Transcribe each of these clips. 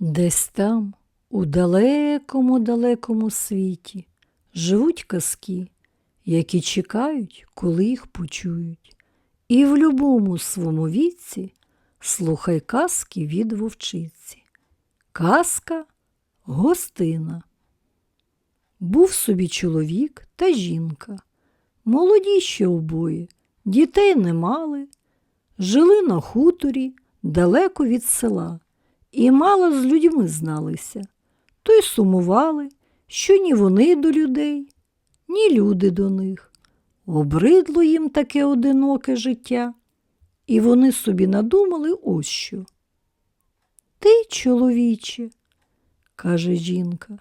Десь там, у далекому далекому світі, живуть казки, які чекають, коли їх почують. І в любому своєму віці слухай казки від вовчиці. Казка гостина. Був собі чоловік та жінка. Молоді ще обоє, дітей не мали, жили на хуторі далеко від села і мало з людьми зналися. То й сумували, що ні вони до людей, ні люди до них. Обридло їм таке одиноке життя, і вони собі надумали ось що. Ти, чоловіче, каже жінка,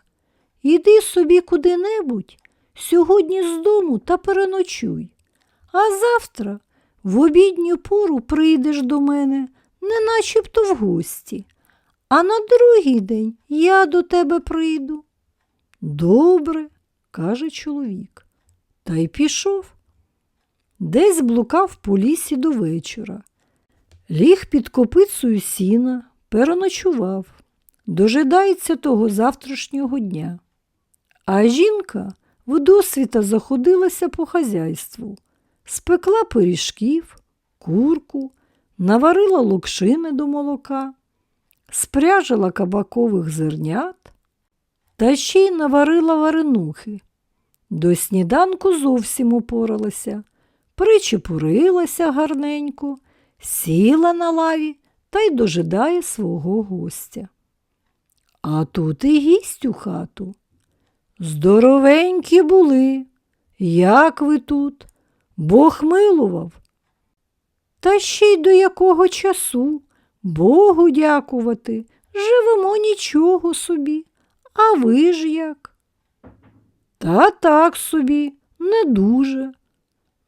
іди собі куди-небудь сьогодні з дому та переночуй, а завтра в обідню пору прийдеш до мене, не начебто в гості, а на другий день я до тебе прийду. Добре, каже чоловік, та й пішов. Десь блукав по лісі до вечора. Ліг під копицею сіна, переночував, дожидається того завтрашнього дня. А жінка вдосвіта заходилася по хазяйству, спекла пиріжків, курку, наварила локшини до молока, спряжила кабакових зернят та ще й наварила варенухи. До сніданку зовсім упоралася, причепурилася гарненько, сіла на лаві та й дожидає свого гостя. А тут і гість у хату. Здоровенькі були. Як ви тут? Бог милував. Та ще й до якого часу? Богу дякувати. Живемо нічого собі. А ви ж як? Та так собі, не дуже.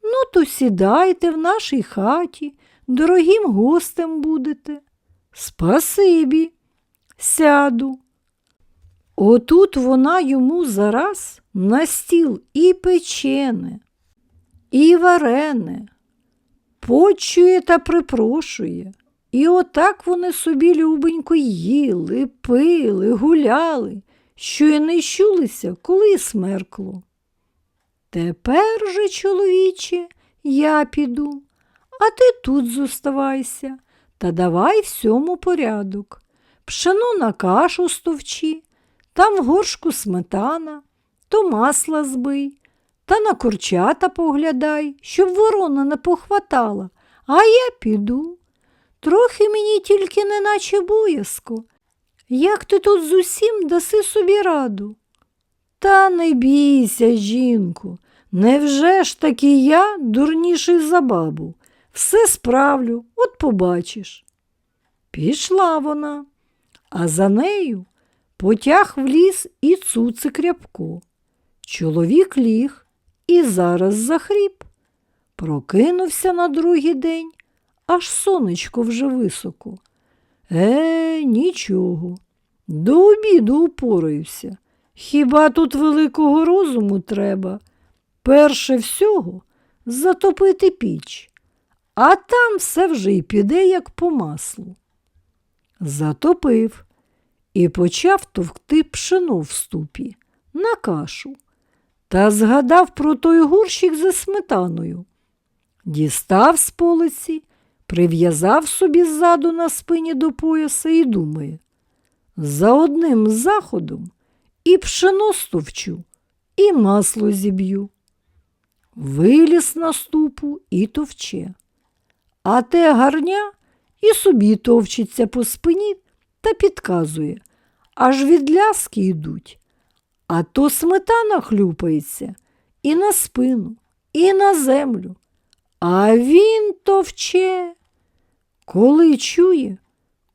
Ну, то сідайте в нашій хаті, дорогим гостем будете. Спасибі, сяду. Отут вона йому зараз на стіл і печене, і варене, почує та припрошує. І отак вони собі любенько їли, пили, гуляли, що й не щулися, коли смеркло. Тепер же, чоловіче, я піду, а ти тут зоставайся та давай всьому порядок. Пшено на кашу стовчі, там в горшку сметана, то масла збий, та на курчата поглядай, щоб ворона не похватала, а я піду. Трохи мені тільки неначе боязко. Як ти тут з усім даси собі раду? Та не бійся, жінку, невже ж таки я дурніший за бабу? Все справлю, от побачиш. Пішла вона, а за нею потяг в ліс і цуцик рябко. Чоловік ліг і зараз захріп. Прокинувся на другий день, аж сонечко вже високо. Е, нічого, до обіду упораюся. Хіба тут великого розуму треба? Перше всього затопити піч, а там все вже й піде, як по маслу. Затопив і почав товкти пшено в ступі на кашу та згадав про той горщик за сметаною. Дістав з полиці, прив'язав собі ззаду на спині до пояса і думає, за одним заходом і пшено стовчу, і масло зіб'ю. Виліз на ступу і товче. А те гарня і собі товчиться по спині та підказує, аж від ляски йдуть. А то сметана хлюпається і на спину, і на землю. А він товче. Коли чує,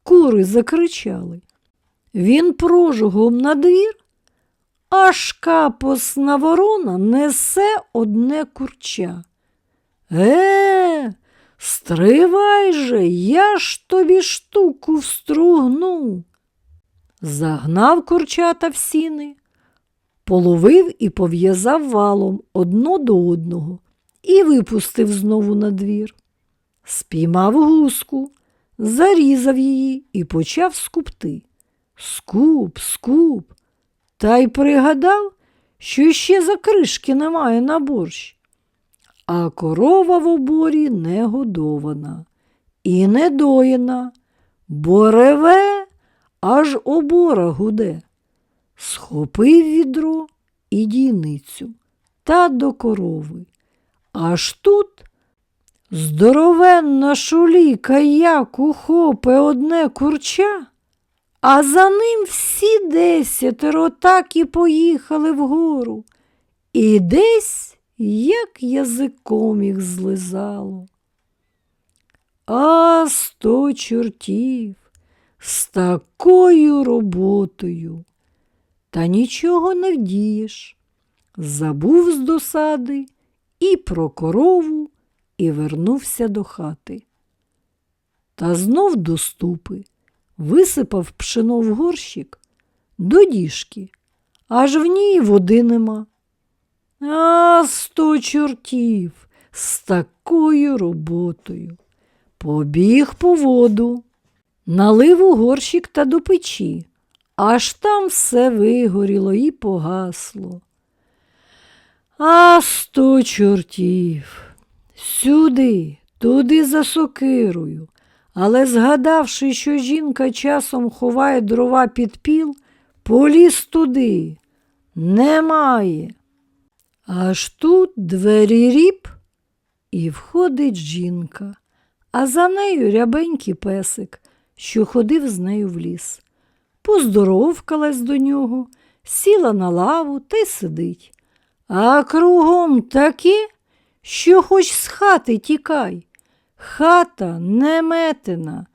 кури закричали. Він прожугом на двір, аж капосна ворона несе одне курча. Е, стривай же, я ж тобі штуку встругну. Загнав курчата в сіни, половив і пов'язав валом одно до одного і випустив знову на двір. Спіймав гуску, зарізав її і почав скупти. скуп, скуп, та й пригадав, що ще закришки немає на борщ. А корова в оборі не годована і не доїна, бо реве, аж обора гуде. Схопив відро і дійницю та до корови. Аж тут здоровенна шуліка як ухопе одне курча, а за ним всі десятеро так і поїхали вгору. І десь як язиком їх злизало. А сто чортів з такою роботою. Та нічого не вдієш. Забув з досади і про корову, і вернувся до хати. Та знов до ступи висипав пшено в горщик до діжки, аж в ній води нема. А сто чортів з такою роботою. Побіг по воду, налив у горщик та до печі, аж там все вигоріло і погасло. А сто чортів. Сюди, туди за сокирою. Але, згадавши, що жінка часом ховає дрова під піл, поліз туди. Немає. Аж тут двері ріп, і входить жінка, а за нею рябенький песик, що ходив з нею в ліс. Поздоровкалась до нього, сіла на лаву та й сидить. А кругом таке, що хоч з хати тікай. Хата неметена,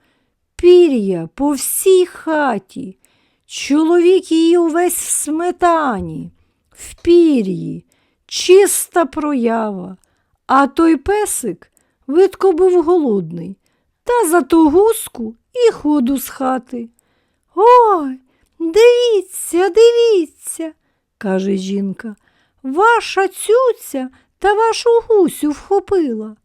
пір'я по всій хаті. Чоловік її увесь в сметані, в пір'ї, чиста проява, а той песик видко був голодний, та за ту гуску і ходу з хати. Ой, дивіться, дивіться, каже жінка, ваша цюця та вашу гусю вхопила.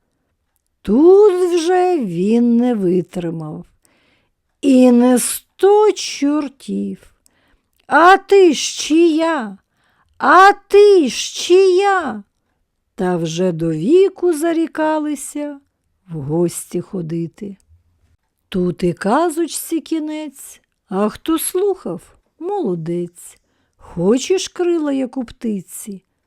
Тут вже він не витримав. І не сто чортів. А ти ж чия? А ти ж чия? Та вже до віку зарікалися в гості ходити. Тут і казочці кінець, а хто слухав, молодець. Хочеш крила, як у птиці,